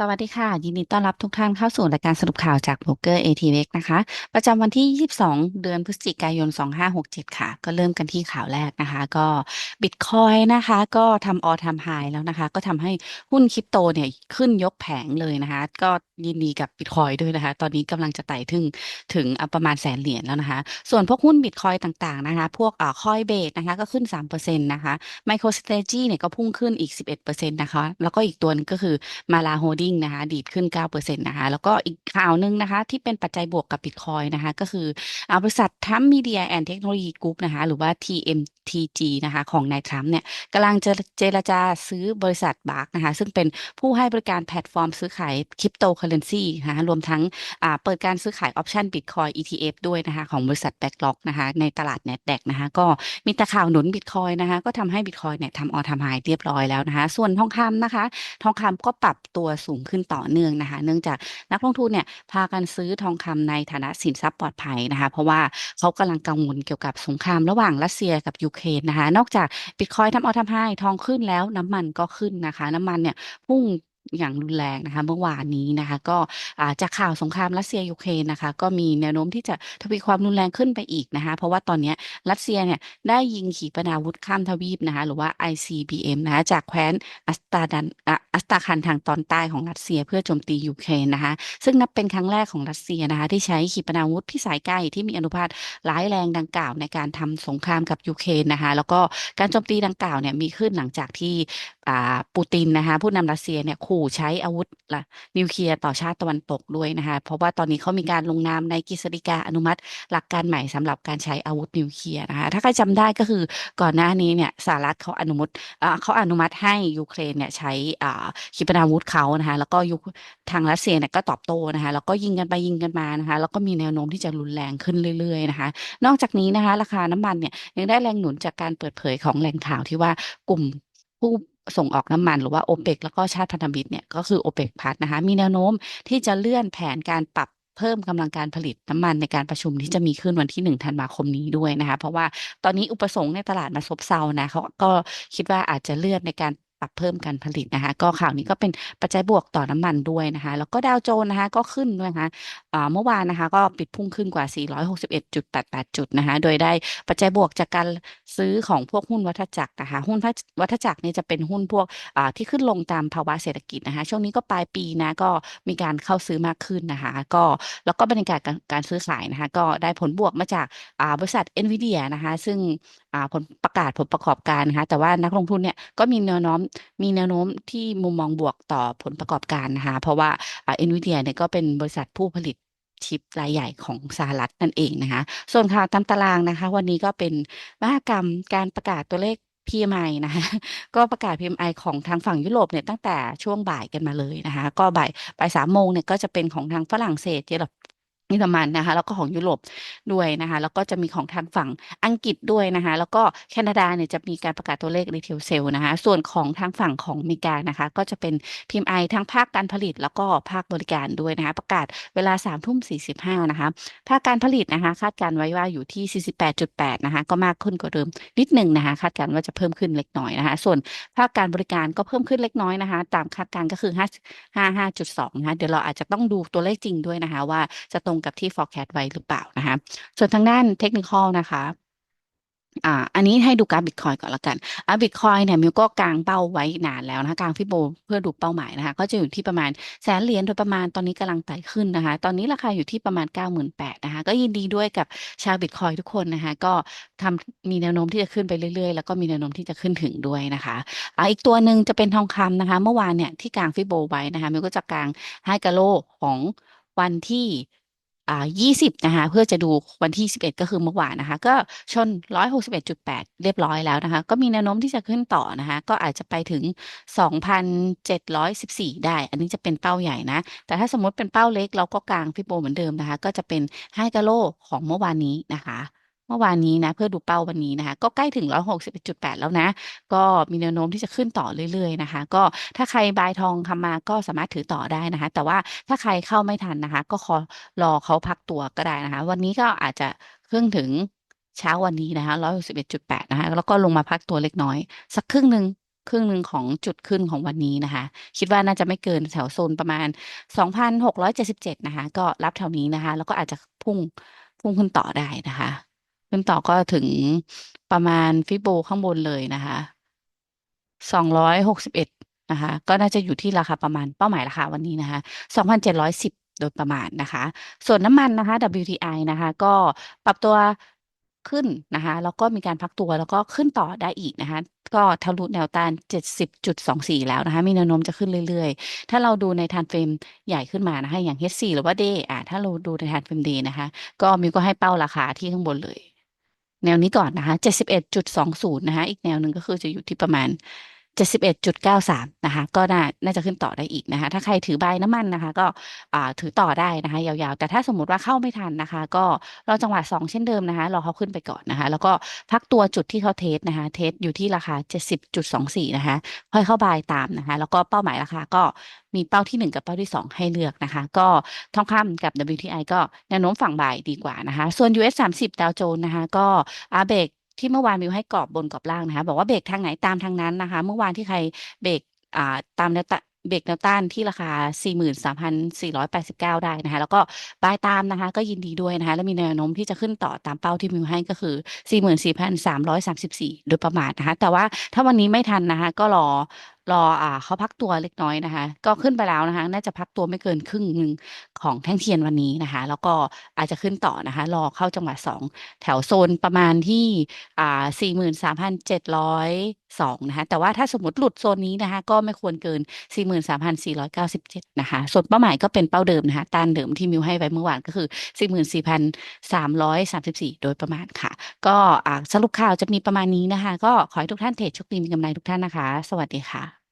สวัสดีค่ะ ยินดีต้อนรับทุกท่านเข้าสู่รายการสรุปข่าวจากโบรกเกอร์ ATX นะคะ ประจำวันที่ 22 เดือนพฤศจิกายน 2567 ค่ะ ก็เริ่มกันที่ข่าวแรกนะคะ ก็บิตคอยนะคะ ก็ทำออทำไฮแล้วนะคะ ก็ทำให้หุ้นคริปโตเนี่ยขึ้นยกแผงเลยนะคะ ก็ยินดีกับบิตคอยด้วยนะคะ ตอนนี้กำลังจะไต่ถึงถึงประมาณแสนเหรียญแล้วนะคะ ส่วนพวกหุ้นบิตคอยต่างๆนะคะ พวกอ่าคอยเบสนะคะ ก็ขึ้น 3%นะคะ MicroStrategy เนี่ยก็พุ่งขึ้นอีก 11%นะคะ แล้วก็อีกตัวนึงก็คือมาลาโฮดดิ้งนะคะดีดขึ้น 9%นะคะ แล้วก็อีกข่าวหนึ่งนะคะ ที่เป็นปัจจัยบวกกับบิตคอยนะคะ ก็คือบริษัททัมมีเดียแอนด์เทคโนโลยีกรุ๊ปนะคะ หรือว่า TMTG นะคะ ของนายทรัมป์เนี่ยกำลังจะเจรจาซื้อบริษัทบาร์กนะคะ ซึ่งเป็นผู้ให้บริการแพลตฟอร์มซื้อขายคริปโตเคอเรนซีนะคะรวมทั้งเปิดการซื้อขายออปชันบิตคอย ETF ด้วยนะคะ ของบริษัทแบ็กล็อกนะคะในตลาด NASDAQ นะคะ ก็มีต่ข่าวหนุนบิตคอยนะคะก็ทำให้บิตคอยเนี่ยทำออทำไฮเรียบร้อยแล้วนะคะ ส่วนทองคำนะคะ ทองคำก็ปรับตัวสูงขึ้นต่อเนื่องนะคะ เนื่องจากนักลงทุนเนี่ยพากันซื้อทองคำในฐานะสินทรัพย์ปลอดภัยนะคะ เพราะว่าเขากำลังกังวลเกี่ยวกับสงครามระหว่างรัสเซียกับยูเครนนะคะ นอกจากบิตคอยทำเอาทำให้ทองขึ้นแล้วน้ำมันก็ขึ้นนะคะ น้ำมันเนี่ยพุ่ง อย่างรุนแรงนะคะเมื่อวานนี้นะคะก็อ่าจากข่าวสงครามรัสเซียยูเครนนะคะก็มีแนวโน้มที่จะทวีความรุนแรงขึ้นไปอีกนะคะเพราะว่าตอนนี้รัสเซียเนี่ยได้ยิงขีปนาวุธข้ามทวีปนะคะหรือว่า ICBM นะคะจากแคว้นอัสตาดันอัสตาคันทางตอนใต้ของรัสเซียเพื่อโจมตียูเครนนะคะซึ่งนับเป็นครั้งแรกของรัสเซียนะคะที่ใช้ขีปนาวุธพิสัยไกลที่มีอนุภาคร้ายแรงดังกล่าวในการทำสงครามกับยูเครนนะคะแล้วก็การโจมตีดังกล่าวเนี่ยมีขึ้นหลังจากที่อ่าปูตินนะคะผู้นำรัสเซียเนี่ยขู่ใช้อาวุธละนิวเคลียร์ต่อชาติตะวันตกด้วยนะคะเพราะว่าตอนนี้เขามีการลงนามในกฤษฎีกาอนุมัติ หลักการใหม่สำหรับการใช้อาวุธนิวเคลียร์นะคะถ้าใครจำได้ก็คือก่อนหน้านี้เนี่ยสหรัฐเขาอนุมัติเขาอนุมัติให้ยูเครนเนี่ยใช้ขีปนาวุธเขานะคะแล้วก็ยุทางรัสเซียเนี่ยก็ตอบโต้นะคะแล้วก็ยิงกันไปยิงกันมานะคะแล้วก็มีแนวโน้มที่จะรุนแรงขึ้นเรื่อยๆนะคะนอกจากนี้นะคะราคาน้ำมันเนี่ยยังได้แรงหนุนจากการเปิดเผยของแหล่งข่าวที่ว่ากลุ่ม ผู้ส่งออกน้ำมันหรือว่าโอเปกแล้วก็ชาติพันธมิตรเนี่ยก็คือโอเปกพัทนะคะมีแนวโน้มที่จะเลื่อนแผนการปรับเพิ่มกำลังการผลิตน้ำมันในการประชุมที่จะมีขึ้นวันที่หนึ่งธันวาคมนี้ด้วยนะคะ เพราะว่าตอนนี้อุปสงค์ในตลาดมาซบเซานะเขาก็คิดว่าอาจจะเลื่อนในการ ปรับเพิ่มการผลิตนะคะ ก็ข่าวนี้ก็เป็นปัจจัยบวกต่อน้ำมันด้วยนะคะ แล้วก็ดาวโจนส์นะคะก็ขึ้นด้วยนะคะอ่าเมื่อวานนะคะก็ปิดพุ่งขึ้นกว่า 461.88 จุดนะคะ โดยได้ปัจจัยบวกจากการซื้อของพวกหุ้นวัฏจักรนะคะ หุ้นวัฏจักรเนี่ยจะเป็นหุ้นพวกที่ขึ้นลงตามภาวะเศรษฐกิจนะคะ ช่วงนี้ก็ปลายปีนะก็มีการเข้าซื้อมากขึ้นนะคะ ก็แล้วก็บรรยากาศการการซื้อขายนะคะ ก็ได้ผลบวกมาจากบริษัท NVIDIA นะคะ ซึ่งผลประกาศผลประกอบการนะคะ แต่ว่านักลงทุนเนี่ยก็มีแนวโน้มมีแนวโน้มที่มุมมองบวกต่อผลประกอบการนะคะ เพราะว่าอ่า NVIDIA เนี่ยก็เป็นบริษัทผู้ผลิตชิปรายใหญ่ของสหรัฐนั่นเองนะคะ ส่วนข่าวตามตารางนะคะ วันนี้ก็เป็นมหกรรมการประกาศตัวเลข PMI นะคะก็ประกาศ PMI ของทางฝั่งยุโรปเนี่ยตั้งแต่ช่วงบ่ายกันมาเลยนะคะ ก็บ่ายบ่ายสามโมงเนี่ยก็จะเป็นของทางฝรั่งเศสเยอร เยอรมันนะคะแล้วก็ของยุโรปด้วยนะคะแล้วก็จะมีของทางฝั่งอังกฤษด้วยนะคะแล้วก็แคนาดาเนี่ยจะมีการประกาศตัวเลขรีเทลเซลนะคะส่วนของทางฝั่งของอเมริกานะคะก็จะเป็น PMI ทั้งภาคการผลิตแล้วก็ภาคบริการด้วยนะคะประกาศเวลา3ามทุ่มสี่สิบห้านะคะภาคการผลิตนะคะคาดการณ์ไว้ว่าอยู่ที่ 48.8 นะคะก็มากขึ้นกว่าเดิมนิดหนึ่งนะคะคาดการณ์ว่าจะเพิ่มขึ้นเล็กน้อยนะคะส่วนภาคการบริการก็เพิ่มขึ้นเล็กน้อยนะคะตามคาดการณ์ก็คือ5 55.2นะคะเดี๋ยวเราอาจจะต้องดูตัวเลขจริงด้วยนะคะว่าจะตรงกับที่ forecast ไว้หรือเปล่านะคะส่วนทางด้านเทคนิคอลนะคะอ่า อันนี้ให้ดูกราฟบิตคอยก่อนละกันอ่าบิตคอยเนี่ยมิวก็กางเป้าไว้นานแล้วนะคะกางฟิโบเพื่อดูเป้าหมายนะคะ ก็จะอยู่ที่ประมาณแสนเหรียญโดยประมาณตอนนี้กำลังไต่ขึ้นนะคะ ตอนนี้ราคาอยู่ที่ประมาณ 98,000นะคะ ก็ยินดีด้วยกับชาวบิตคอยทุกคนนะคะ ก็ทำมีแนวโน้มที่จะขึ้นไปเรื่อยๆ แล้วก็มีแนวโน้มที่จะขึ้นถึงด้วยนะคะอ่าอีกตัวหนึ่งจะเป็นทองคำนะคะ เมื่อวานเนี่ยที่กางฟิโบไว้นะคะมิวก็จะกางไฮกาโลของวันที่ ยี่สิบนะคะเพื่อจะดูวันที่สิบเอ็ดก็คือเมื่อวานนะคะ ก็ชนร้อยหกสิบเอ็ดจุดแปดเรียบร้อยแล้วนะคะ ก็มีแนวโน้มที่จะขึ้นต่อนะคะ ก็อาจจะไปถึงสองพันเจ็ดร้อยสิบสี่ได้ อันนี้จะเป็นเป้าใหญ่นะ แต่ถ้าสมมติเป็นเป้าเล็กเราก็กางฟิโบเหมือนเดิมนะคะ ก็จะเป็นไฮกาโลของเมื่อวานนี้นะคะ เมื่อวานนี้นะเพื่อดูเป้าวันนี้นะคะ ก็ใกล้ถึงร้อยหกสิบจุดแปดแล้วนะ ก็มีแนวโน้มที่จะขึ้นต่อเรื่อยๆนะคะ ก็ถ้าใครบายทองทำมาก็สามารถถือต่อได้นะคะ แต่ว่าถ้าใครเข้าไม่ทันนะคะ ก็ขอรอเขาพักตัวก็ได้นะคะ วันนี้ก็อาจจะครึ่งถึงเช้าวันนี้นะคะร้อยหกสิบเอ็ดจุดแปดนะคะ แล้วก็ลงมาพักตัวเล็กน้อย สักครึ่งหนึ่งครึ่งหนึ่งของจุดขึ้นของวันนี้นะคะ คิดว่าน่าจะไม่เกินแถวโซนประมาณ 2,677 นะคะ ก็รับแถวนี้นะคะ แล้วก็อาจจะพุ่งพุ่งขึ้นต่อได้นะคะ ขึ้นต่อก็ถึงประมาณฟิโบข้างบนเลยนะคะ261นะคะ ก็น่าจะอยู่ที่ราคาประมาณเป้าหมายราคาวันนี้นะคะ2,710โดยประมาณนะคะ ส่วนน้ำมันนะคะ WTI นะคะ ก็ปรับตัวขึ้นนะคะ แล้วก็มีการพักตัวแล้วก็ขึ้นต่อได้อีกนะคะ ก็ทะลุแนวต้าน 70.24 แล้วนะคะ มีแนวโน้มจะขึ้นเรื่อยๆ ถ้าเราดูใน time frame ใหญ่ขึ้นมานะคะ อย่าง H4 หรือว่า Day อ่าถ้าเราดูใน time frame Day นะคะ ก็มิวก็ให้เป้าราคาที่ข้างบนเลย แนวนี้ก่อนนะคะ 71.20 นะคะ อีกแนวหนึ่งก็คือจะอยู่ที่ประมาณ 71.93 นะคะ ก็น่าจะขึ้นต่อได้อีกนะคะ ถ้าใครถือใบน้ำมันนะคะ ก็ถือต่อได้นะคะ ยาวๆ แต่ถ้าสมมติว่าเข้าไม่ทันนะคะ ก็รอจังหวะ 2 เช่นเดิมนะคะ รอเขาขึ้นไปก่อนนะคะ แล้วก็พักตัวจุดที่เขาเทสนะคะ เทสอยู่ที่ราคา 70.24 นะคะ ค่อยเข้าบายตามนะคะ แล้วก็เป้าหมายราคาก็มีเป้าที่ 1 กับเป้าที่ 2 ให้เลือกนะคะ ก็ทองคำกับ WTI ก็แนวโน้มฝั่งบ่ายดีกว่านะคะ ส่วน US 30 ดาวโจนส์นะคะ ก็อาเบก ที่เมื่อวานมิวให้กรอบบนกรอบล่างนะคะ บอกว่าเบรกทางไหนตามทางนั้นนะคะ เมื่อวานที่ใครเบรกอ่าตามแนวตเบรกแนวต้านที่ราคา 43,489 ได้นะคะ แล้วก็บายตามนะคะ ก็ยินดีด้วยนะคะ แล้วมีแนวโน้มที่จะขึ้นต่อตามเป้าที่มิวให้ก็คือ 44,334 โดยประมาณนะคะ แต่ว่าถ้าวันนี้ไม่ทันนะคะ ก็รอ รออ่าเขาพักตัวเล็กน้อยนะคะ ก็ขึ้นไปแล้วนะคะ น่าจะพักตัวไม่เกินครึ่งหนึ่งของแท่งเทียนวันนี้นะคะ แล้วก็อาจจะขึ้นต่อนะคะ รอเข้าจังหวะสองแถวโซนประมาณที่อ่าสี่หมื่นสามพันเจ็ดร้อย สองนะคะแต่ว่าถ้าสมมติหลุดโซนนี้นะคะก็ไม่ควรเกินสี่หมื่นสามพันสี่ร้อยเก้าสิบเจ็ดนะคะ ส่วนเป้าหมายก็เป็นเป้าเดิมนะคะตานเดิมที่มิวให้ไว้เมื่อวานก็คือสี่หมื่นสี่พันสามร้อยสามสิบสี่โดยประมาณค่ะ ก็สรุปข่าวจะมีประมาณนี้นะคะ ก็ขอให้ทุกท่านเทรดโชคดีมีกำไรทุกท่านนะคะ สวัสดีค่ะ